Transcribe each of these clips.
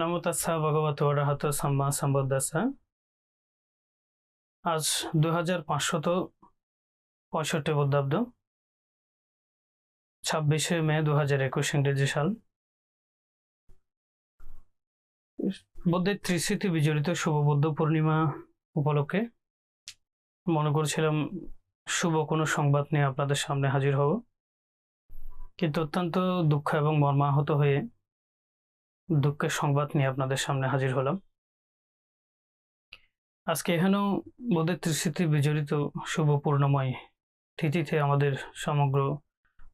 নমো তাসা ভগবত অরাহত সাম্মা সম্বুদ্ধাসা আজ দু হাজার পাঁচশত পঁয়ষট্টি বদ্ধাব্দ ছাব্বিশে মে দু হাজার একুশ ইংরেজি সাল। বুদ্ধের ত্রিস্মৃতি বিজড়িত শুভ বুদ্ধ পূর্ণিমা উপলক্ষে মনে করছিলাম শুভ কোনো সংবাদ নিয়ে আপনাদের সামনে হাজির হব। কিন্তু অত্যন্ত দুঃখ এবং মর্মাহত হয়ে দুঃখের সংবাদ নিয়ে আপনাদের সামনে হাজির হলাম। আজকে এখানেও বোধের ত্রিস্মৃতি বিজড়িত শুভ পূর্ণময় তিথিতে আমাদের সমগ্র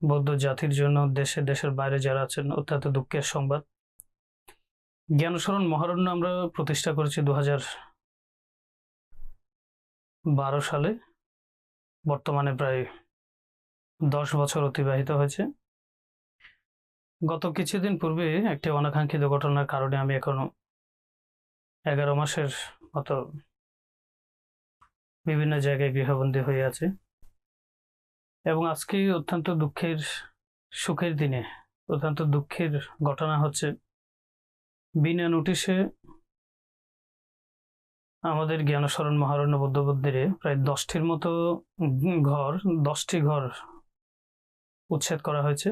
বৌদ্ধ জাতির জন্য, দেশে, দেশের বাইরে যারা আছেন, অত্যন্ত দুঃখের সংবাদ। জ্ঞানসরণ মহারণ্য আমরা প্রতিষ্ঠা করেছি দু বারো সালে। বর্তমানে প্রায় দশ বছর অতিবাহিত হয়েছে। গত কিছুদিন পূর্বে একটি অনাকাঙ্ক্ষিত ঘটনার কারণে আমি এখনও এগারো মাসের মতো বিভিন্ন জায়গায় গৃহবন্দী হয়ে আছে। এবং আজকে অত্যন্ত দুঃখের, সুখের দিনে অত্যন্ত দুঃখের ঘটনা হচ্ছে, বিনা নোটিশে আমাদের জ্ঞানসরণ মহারণ্য বৌদ্ধ মন্দিরে প্রায় দশটির মতো ঘর, দশটি ঘর উচ্ছেদ করা হয়েছে।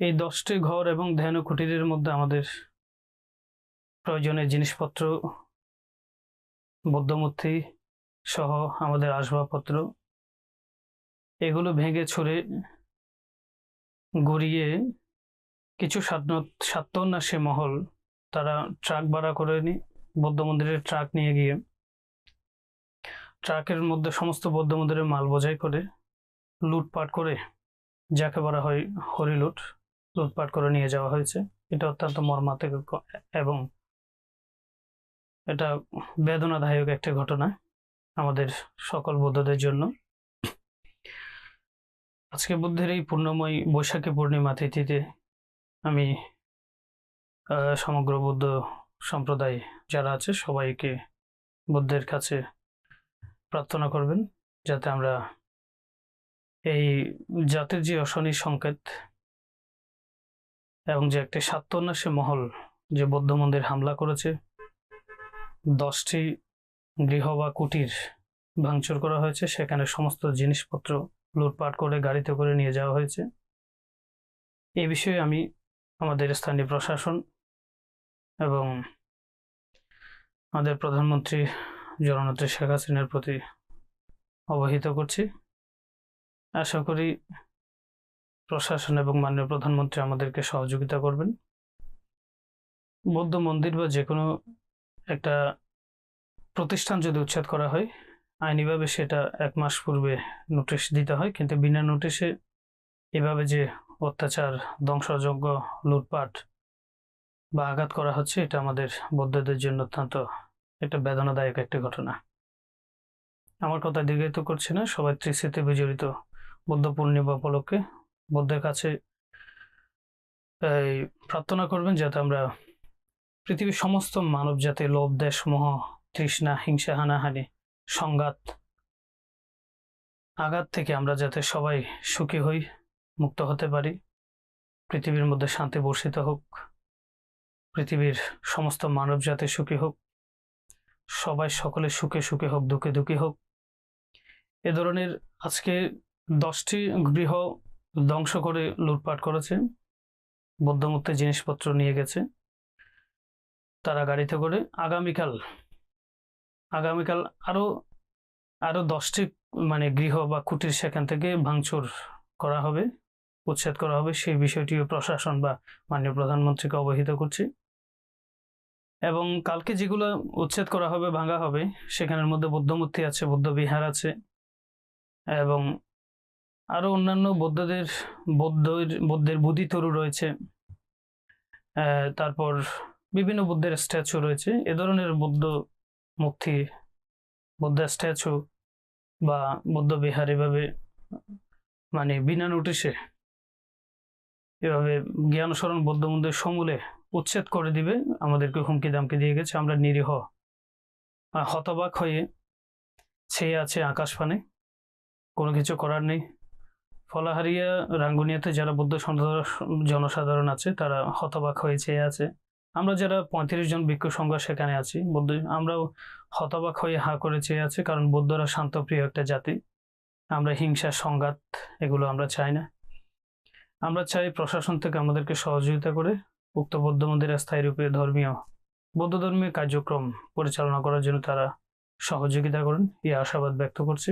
এই দশটি ঘর এবং ধ্যান কুটিরের মধ্যে আমাদের প্রয়োজনীয় জিনিসপত্র, বৌদ্ধমূর্তি সহ আমাদের আসবাবপত্র, এগুলো ভেঙে ছুঁড়ে গড়িয়ে কিছু সাত্তন্যাসী মহল, তারা ট্রাক ভাড়া করে নি, বৌদ্ধ মন্দিরের ট্রাক নিয়ে গিয়ে। ট্রাকের মধ্যে সমস্ত বৌদ্ধ মন্দিরের মাল বোঝাই করে লুটপাট করে, যাকে বলা হয় হরিলুট। লুটপাট করে নিয়ে যাওয়া হয়েছে। এটা অত্যন্ত মর্মান্তিক এবং এটা বেদনাদায়ক একটা ঘটনা আমাদের সকল বৌদ্ধদের জন্য। আজকে বুদ্ধের এই পূর্ণময় বৈশাখী পূর্ণিমা তিথিতে আমি সমগ্র বৌদ্ধ সম্প্রদায় যারা আছে সবাইকে বুদ্ধের কাছে প্রার্থনা করবেন যাতে আমরা এই জাতির যে অশনি সংকেত এবং যে একটি সাত্তন্যাসী মহল যে বৌদ্ধ মন্দির হামলা করেছে, দশটি গৃহ বা কুটির ভাঙচুর করা হয়েছে, সেখানে সমস্ত জিনিসপত্র লুটপাট করে, গাড়িতে করে নিয়ে যাওয়া হয়েছে। এ বিষয়ে আমি আমাদের স্থানীয় প্রশাসন এবং আমাদের প্রধানমন্ত্রী জননেত্রী শেখ হাসিনার প্রতি অবহিত করছি। আশা করি প্রশাসন এবং মাননীয় প্রধানমন্ত্রী আমাদেরকে সহযোগিতা করবেন। বৌদ্ধ মন্দির বা যে কোনো একটা প্রতিষ্ঠান যদি উচ্ছেদ করা হয়, আইনিভাবে সেটা এক মাস পূর্বে নোটিশ দিতে হয়, কিন্তু বিনা নোটিশে এভাবে যে অত্যাচার, ধ্বংসযজ্ঞ, লুটপাট বা আঘাত করা হচ্ছে, এটা আমাদের বৌদ্ধদের জন্য অত্যন্ত একটা বেদনাদায়ক একটি ঘটনা। আমার কথা দীর্ঘায়িত করছে না, সবাই ত্রিস্মৃতি বিজড়িত বুদ্ধ পূর্ণিমা উপলক্ষে বুদ্ধের কাছে প্রার্থনা করবেন যাতে আমরা পৃথিবীর সমস্ত মানব জাতি, লোভ, দেশ, মোহ, তৃষ্ণা, হিংসা, হানাহানি, সংঘাত, আঘাত থেকে আমরা যাতে সবাই সুখী হই, মুক্ত হতে পারি, পৃথিবীর মধ্যে শান্তি বর্ষিত হোক, পৃথিবীর সমস্ত মানব জাতি সুখী হোক, সবাই সকলে সুখে সুখে হোক, দুঃখে দুঃখী হোক। এ ধরনের আজকে দশটি গৃহ ধ্বংস করে লুটপাট করেছে বৌদ্ধমূর্তির জিনিসপত্র নিয়ে গেছে, তারা গাড়িতে করে আগামীকাল আগামীকাল আরও আরও দশটি মানে গৃহ বা কুটির সেখান থেকে ভাঙচুর করা হবে, উচ্ছেদ করা হবে, সেই বিষয়টিও প্রশাসন বা মাননীয় প্রধানমন্ত্রীকে অবহিত করছি। এবং কালকে যেগুলো উচ্ছেদ করা হবে, ভাঙা হবে, সেখানের মধ্যে বৌদ্ধমূর্তি আছে বৌদ্ধ বিহার আছে, এবং আরও অন্যান্য বৌদ্ধদের বৌদ্ধের বৌদ্ধের বুদ্ধি তরু রয়েছে তারপর বিভিন্ন বুদ্ধের স্ট্যাচু রয়েছে। এ ধরনের বৌদ্ধ মুক্তি বৌদ্ধ স্ট্যাচু বা বৌদ্ধ বিহার এভাবে মানে বিনা নোটিশে এভাবে জ্ঞানসরণ বৌদ্ধ মন্দির সমূলে উচ্ছেদ করে দিবে, আমাদেরকে হুমকি দামকে দিয়ে গেছে। আমরা নিরীহ, হতবাক হয়ে ছেয়ে আছে আকাশ পানে। কোনো কিছু করার নেই। ফলাহারিয়া, রাঙ্গুনিয়াতে যারা বৌদ্ধ জনসাধারণ আছে, তারা হতবাক হয়ে চেয়ে আছে। আমরা যারা পঁয়ত্রিশ জন ভিক্ষু সংঘ সেখানে আছি, বৌদ্ধ আমরাও হতবাক হয়ে হা করে চেয়ে আছি, কারণ বৌদ্ধরা শান্তপ্রিয় একটা জাতি। আমরা হিংসা, সংঘাত, এগুলো আমরা চাই না। আমরা চাই প্রশাসন থেকে আমাদেরকে সহযোগিতা করে উক্ত বৌদ্ধ মন্দিরে স্থায়ী রূপে ধর্মীয়, বৌদ্ধ ধর্মীয় কার্যক্রম পরিচালনা করার জন্য তারা সহযোগিতা করেন। এই আশাবাদ ব্যক্ত করছি।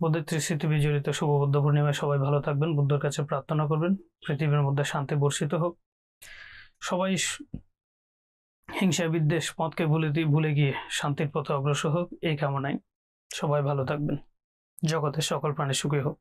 বুদ্ধের ত্রিস্মৃতি বিজড়িত শুভ বুদ্ধ পূর্ণিমায় সবাই ভালো থাকবেন। বুদ্ধর কাছে প্রার্থনা করবেন, পৃথিবীর মধ্যে শান্তি বর্ষিত হোক। সবাই হিংসা, বিদ্বেষ, মতকে ভুলে দিয়ে ভুলে গিয়ে শান্তির পথে অগ্রসর হোক, এই কামনায় সবাই ভালো থাকবেন। জগতের সকল প্রাণী সুখী হোক।